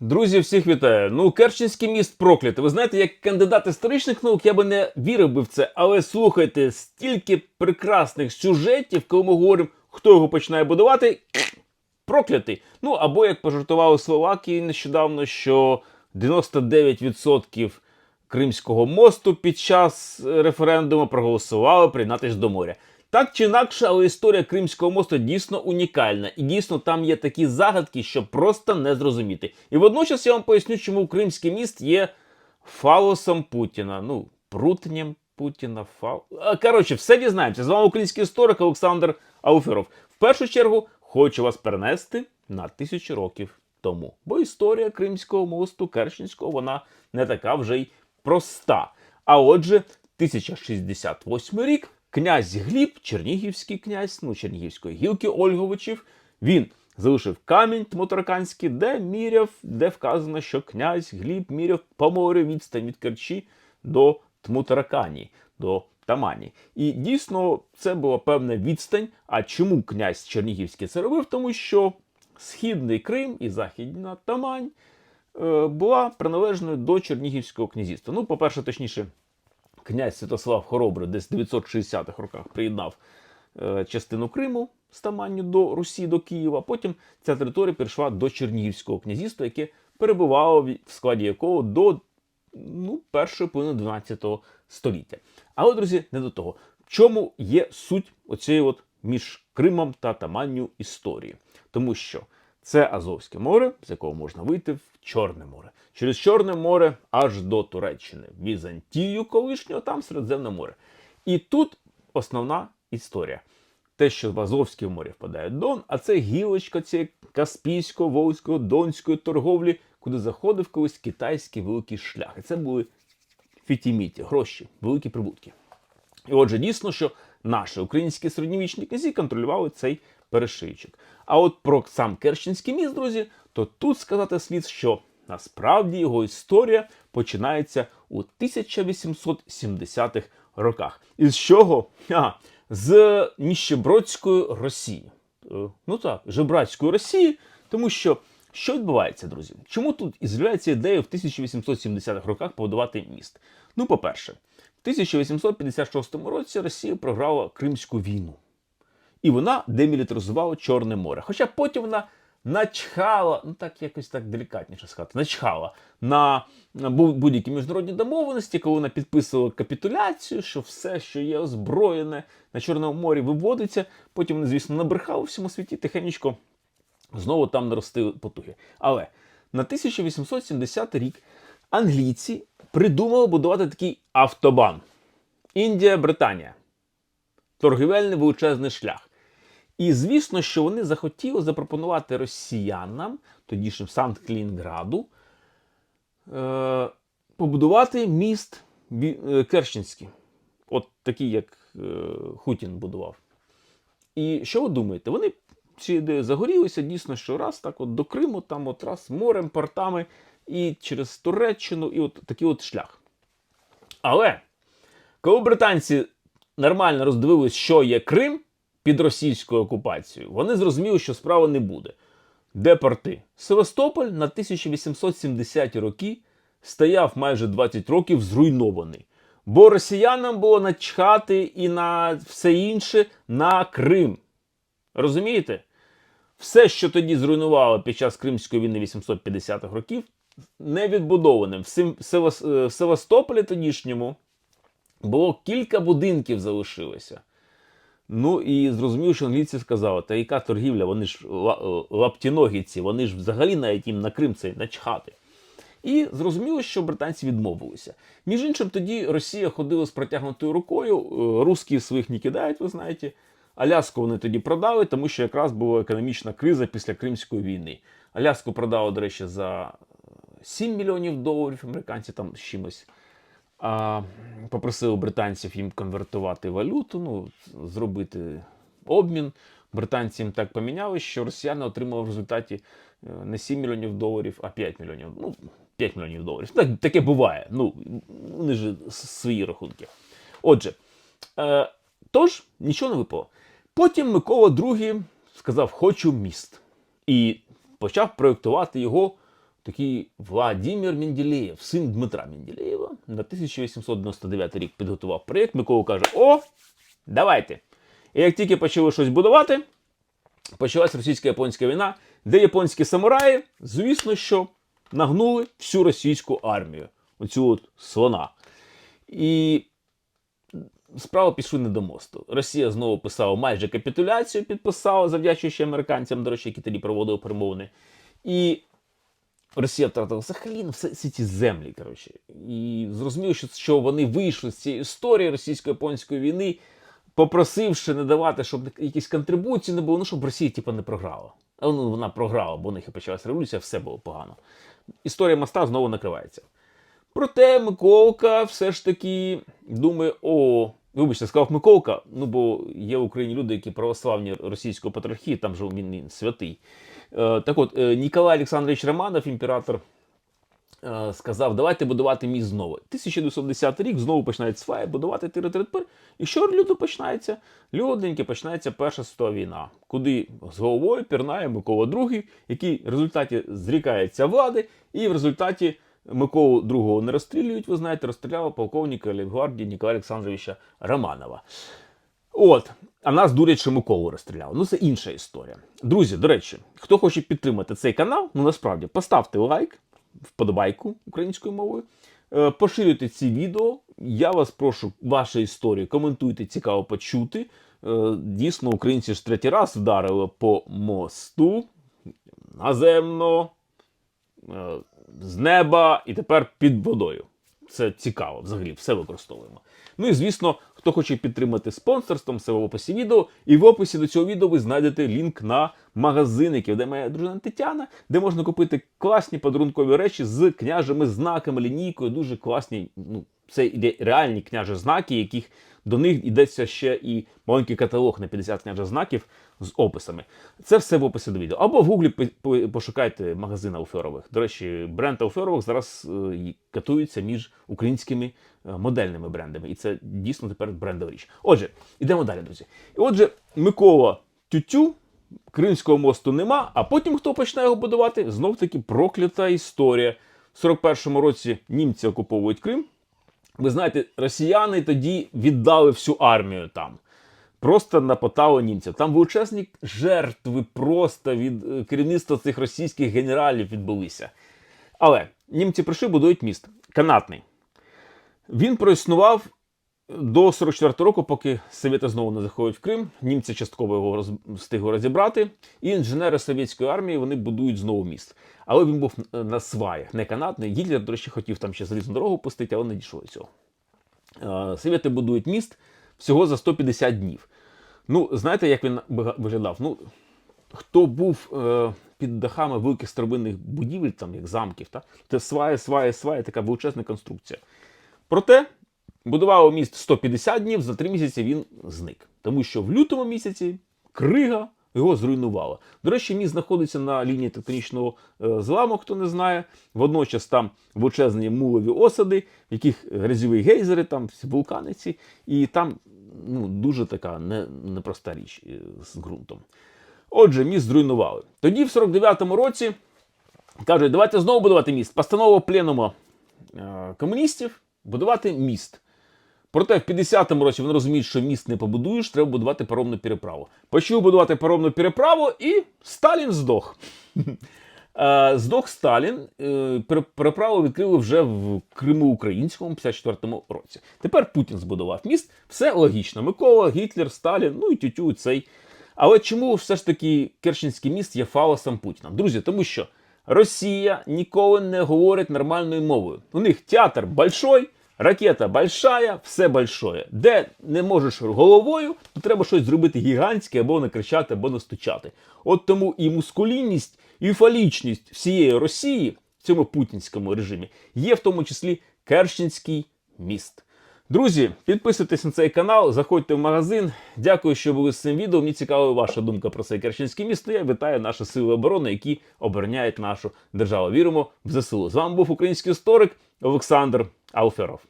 Друзі, всіх вітаю. Ну, Керченський міст проклятий. Ви знаєте, як кандидат історичних наук я би не вірив би в це, але слухайте, стільки прекрасних сюжетів, коли ми говоримо, хто його починає будувати, проклятий. Ну або як пожартували Словакії нещодавно, що 99% Кримського мосту під час референдуму проголосували приєднатися до моря. Так чи інакше, але історія Кримського мосту дійсно унікальна, і дійсно там є такі загадки, що просто не зрозуміти. І водночас я вам поясню, чому Кримський міст є фалосом Путіна. Ну, прутням Путіна, фал. Коротше, все дізнаємося. З вами український історик Олександр Ауферов. В першу чергу хочу вас перенести на тисячі років тому. Бо історія Кримського мосту, Керченського, вона не така вже й проста. А отже, 1068 рік князь Гліб, чернігівський князь, ну, Чернігівської гілки Ольговичів, він залишив камінь Тмоторканський, де міряв, де вказано, що князь Гліб міряв по морю відстань від Керчі до Тмутаракані, до Тамані. І дійсно це була певна відстань. А чому князь Чернігівський це робив? Тому що Східний Крим і Західна Тамань е, була приналежною до Чернігівського князівства. Ну, по-перше, точніше, князь Святослав Хоробрий десь в 960-х роках приєднав е, частину Криму з Таманню до Русі, до Києва. Потім ця територія перейшла до Чернігівського князівства, яке перебувало в складі якого до ну, першої половини 12 століття. Але, друзі, не до того. В чому є суть оцієї от між Кримом та Таманню історії? Тому що це Азовське море, з якого можна вийти в Чорне море. Через Чорне море аж до Туреччини, Візантію колишнього, там Середземне море. І тут основна історія. Те, що в Азовське море впадає Дон, а це гілочка цієї Каспійського, Волзького, Донської торговлі, куди заходив колись китайський великий шлях. І це були фітіміті, гроші, великі прибутки. І отже, дійсно, що наші українські середньовічні князі контролювали цей перешийчик. А от про сам Керченський міст, друзі, то тут сказати слід, що насправді його історія починається у 1870-х роках. І з чого? А, з Ніщебродської Росії. Е, Ну так, жебрацької Росії, тому що що відбувається, друзі? Чому тут і з'являється ідея в 1870-х роках побудувати міст? Ну, по-перше, 1856 році Росія програла Кримську війну. І вона демілітаризувала Чорне море. Хоча потім вона начхала, ну так якось так делікатніше сказати, начхала на будь-які міжнародні домовленості, коли вона підписувала капітуляцію, що все, що є озброєне на Чорному морі, виводиться. Потім вони, звісно, набрехали всьому світі тихенечко знову там наростили потуги. Але на 1870 рік англійці придумали будувати такий автобан. Індія, Британія. Торгівельний величезний шлях. І звісно, що вони захотіли запропонувати росіянам, тодішнім Санкт-Клінграду, е, побудувати міст е, Керченський. От такий, як е, Хутін будував. І що ви думаєте? Вони ці ідеї загорілися дійсно, що раз так от до Криму, там от раз морем, портами, і через Туреччину, і от такий от шлях. Але коли британці нормально роздивились, що є Крим під російською окупацією, вони зрозуміли, що справи не буде. Де порти? Севастополь на 1870-ті роки стояв майже 20 років зруйнований. Бо росіянам було начхати і на все інше на Крим. Розумієте? Все, що тоді зруйнувало під час Кримської війни 850-х років, невідбудованим. В Сим- Севас- е, в Севастополі тодішньому було кілька будинків залишилося. Ну і зрозумів, що англійці сказали, та яка торгівля, вони ж е, лаптіногіці, вони ж взагалі навіть їм на Крим цей начхати. І зрозуміло, що британці відмовилися. Між іншим, тоді Росія ходила з протягнутою рукою. е, Русські своїх не кидають, ви знаєте. Аляску вони тоді продали, тому що якраз була економічна криза після Кримської війни. Аляску продали, до речі, за е, 7 мільйонів доларів, американці там з чимось. А попросили британців їм конвертувати валюту, ну, зробити обмін. Британці їм так поміняли, що росіяни отримали в результаті е, не 7 мільйонів доларів, а 5 мільйонів. Ну, 5 мільйонів доларів. Так, таке буває. Ну, вони ж свої рахунки. Отже, е, тож нічого не випало. Потім Микола II сказав: Хочу міст. І почав проєктувати його такий Владимир Менделєєв, син Дмитра Менделєєва, на 1899 рік підготував проєкт. Микола каже: О, давайте. І як тільки почали щось будувати, почалася російсько-японська війна, де японські самураї, звісно, що нагнули всю російську армію, оцю от слона. І справа пішли не до мосту. Росія знову писала майже капітуляцію, підписала, завдячуючи американцям, до речі, які тоді проводили перемовини. І Росія втратила взагалі ну, все, всі ці землі. Коротше. І зрозуміло, що, що вони вийшли з цієї історії російсько-японської війни, попросивши не давати, щоб якісь контрибуції не було, ну щоб Росія типу, не програла. А ну, вона програла, бо у них і почалася революція, все було погано. Історія моста знову накривається. Проте Миколка все ж таки думає, о, вибачте, сказав Миколка, ну бо є в Україні люди, які православні російського патріархії, там же він, він святий. Е, так от, е, Ніколай Олександрович Романов, імператор, е, сказав, давайте будувати міст знову. 1910 рік знову починають сваї будувати тири-тири-тир. І що люду починається? Люденьки починається Перша світова війна, куди з головою пірнає Микола II, який в результаті зрікається влади, і в результаті Миколу II не розстрілюють, ви знаєте, розстріляв полковника Лівгвардії Ніколая Олександровича Романова. От, а нас дурять, Миколу розстріляли. Ну, це інша історія. Друзі, до речі, хто хоче підтримати цей канал, ну насправді поставте лайк, вподобайку українською мовою, е, поширюйте ці відео. Я вас прошу ваші історії, коментуйте, цікаво почути. Е, Дійсно, українці ж третій раз вдарили по мосту наземно, е, з неба і тепер під водою. Це цікаво, взагалі, все використовуємо. Ну і звісно, хто хоче підтримати спонсорством, все в описі відео. І в описі до цього відео ви знайдете лінк на магазин, який де моя дружина Тетяна, де можна купити класні подарункові речі з княжими знаками, лінійкою. Дуже класні. Ну, це іде реальні княжі знаки, яких до них йдеться ще і маленький каталог на 50 княжих знаків з описами. Це все в описі до відео. Або в гуглі пошукайте магазин Ауферових. До речі, бренд Ауферових зараз е, катується між українськими е, модельними брендами. І це дійсно тепер брендова річ. Отже, йдемо далі, друзі. І отже, Микола Тютю. Кримського мосту нема, а потім хто почне його будувати? Знов таки проклята історія. В 41-му році німці окуповують Крим. Ви знаєте, росіяни тоді віддали всю армію там. Просто напотало німців. Там величезні жертви просто від е, керівництва цих російських генералів відбулися. Але німці прийшли, будують міст. Канатний. Він проіснував до 44 року, поки совєти знову не заходять в Крим. Німці частково його роз... встигли розібрати. І інженери совєтської армії вони будують знову міст. Але він був на сваях, не канатний. Гітлер, до речі, хотів там ще залізну дорогу пустити, але не дійшло до цього. Е, Совєти будують міст всього за 150 днів. Ну, знаєте, як він виглядав? Ну, хто був е, під дахами великих старовинних будівель, там як замків, та? це сває, сває, сває, така величезна конструкція. Проте будували міст 150 днів, за 3 місяці він зник. Тому що в лютому місяці крига його зруйнувала. До речі, міст знаходиться на лінії тектонічного е, зламу, хто не знає. Водночас там величезні мулові осади, в яких грязьові гейзери, там всі вулкани ці, і там ну, дуже така не, непроста річ е, з ґрунтом. Отже, міст зруйнували. Тоді, в 49-му році, кажуть, давайте знову будувати міст. Постанова пленума е, комуністів будувати міст. Проте в 50-му році вони розуміють, що міст не побудуєш, треба будувати паромну переправу. Почали будувати паромну переправу, і Сталін здох. Е, Здох Сталін, е, переправу відкрили вже в Криму Українському 54-му році. Тепер Путін збудував міст. Все логічно. Микола, Гітлер, Сталін, ну і тютю цей. Але чому все ж таки Керченський міст є фалосом Путіна? Друзі, тому що Росія ніколи не говорить нормальною мовою. У них театр большой, ракета большая, все большое. Де не можеш головою, то треба щось зробити гігантське або накричати, або настучати. От тому і мускулінність, і фалічність всієї Росії в цьому путінському режимі є в тому числі Керченський міст. Друзі, підписуйтесь на цей канал, заходьте в магазин. Дякую, що були з цим відео. Мені цікава ваша думка про це Керченське міст. Ну, Я вітаю наші сили оборони, які обороняють нашу державу. Віримо в ЗСУ. З вами був український історик Олександр Ауферов.